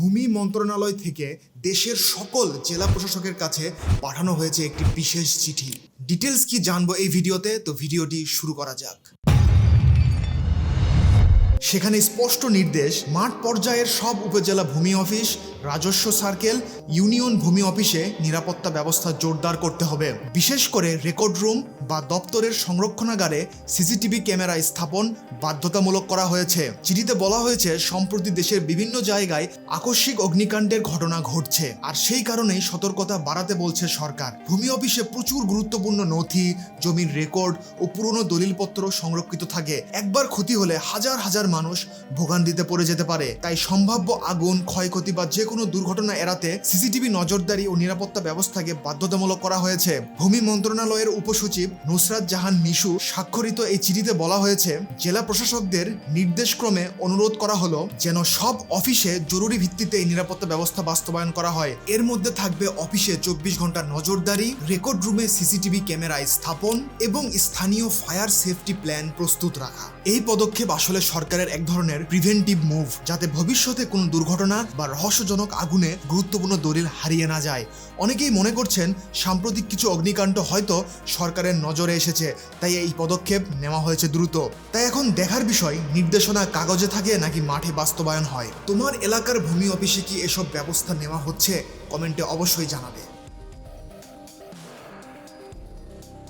ভূমি মন্ত্রণালয় থেকে দেশের সকল জেলা প্রশাসকের কাছে পাঠানো হয়েছে একটি বিশেষ চিঠি। ডিটেলস কি জানব এই ভিডিওতে? তো ভিডিওটি শুরু করা যাক। সেখানে স্পষ্ট নির্দেশ, মাঠ পর্যায়ের সব উপজেলা ভূমি অফিস রাজস্ব সার্কেল, ইউনিয়ন ভূমি অফিসে নিরাপত্তা ব্যবস্থা জোরদার করতে হবে। বিশেষ করে রেকর্ড রুম বা দপ্তরের সংরক্ষণাগারে সিসিটিভি ক্যামেরা স্থাপন বাধ্যতামূলক করা হয়েছে। চিঠিতে বলা হয়েছে, সম্প্রতি দেশের বিভিন্ন জায়গায় আকস্মিক অগ্নিকাণ্ডের ঘটনা ঘটছে। আর সেই কারণেই সতর্কতা বাড়াতে বলছে সরকার। ভূমি অফিসে প্রচুর গুরুত্বপূর্ণ নথি, জমির রেকর্ড ও পুরনো দলিলপত্র সংরক্ষিত থাকে। একবার ক্ষতি হলে হাজার হাজার মানুষ ভোগান্তিতে পড়ে যেতে পারে। তাই সম্ভাব্য আগুন, ক্ষয়ক্ষতি বা যে কোনো দুর্ঘটনা এড়াতে সিসিটিভি নজরদারি ও নিরাপত্তা ব্যবস্থাকে বাধ্যতামূলক করা হয়েছে। ভূমি মন্ত্রণালয়ের উপসচিব নুসরাত জাহান নিশু স্বাক্ষরিত এই চিঠিতে বলা হয়েছে, জেলা প্রশাসকদের নির্দেশক্রমে অনুরোধ করা হলো যেন সব অফিসে জরুরি ভিত্তিতে এই নিরাপত্তা ব্যবস্থা বাস্তবায়ন করা হয়। এর মধ্যে থাকবে অফিসে চব্বিশ ঘণ্টা নজরদারি, রেকর্ড রুমে সিসিটিভি ক্যামেরায় স্থাপন এবং স্থানীয় ফায়ার সেফটি প্ল্যান প্রস্তুত রাখা। এই পদক্ষেপ আসলে সরকারের এক ধরনের প্রিভেন্টিভ মুভ যাতে ভবিষ্যতে কোনো দুর্ঘটনা বা রহস্যজনক আগুনে গুরুত্বপূর্ণ দলিল হারিয়ে না যায়। অনেকেই মনে করছেন সাম্প্রতিক কিছু অগ্নিকাণ্ড হয়তো সরকারের নজরে এসেছে, তাই এই পদক্ষেপ নেওয়া হয়েছে দ্রুত। তাই এখন দেখার বিষয়, নির্দেশনা কাগজে থাকে নাকি মাঠে বাস্তবায়ন হয়? তোমার এলাকার ভূমি অফিসে কি এসব ব্যবস্থা নেওয়া হচ্ছে? কমেন্টে অবশ্যই জানাবে।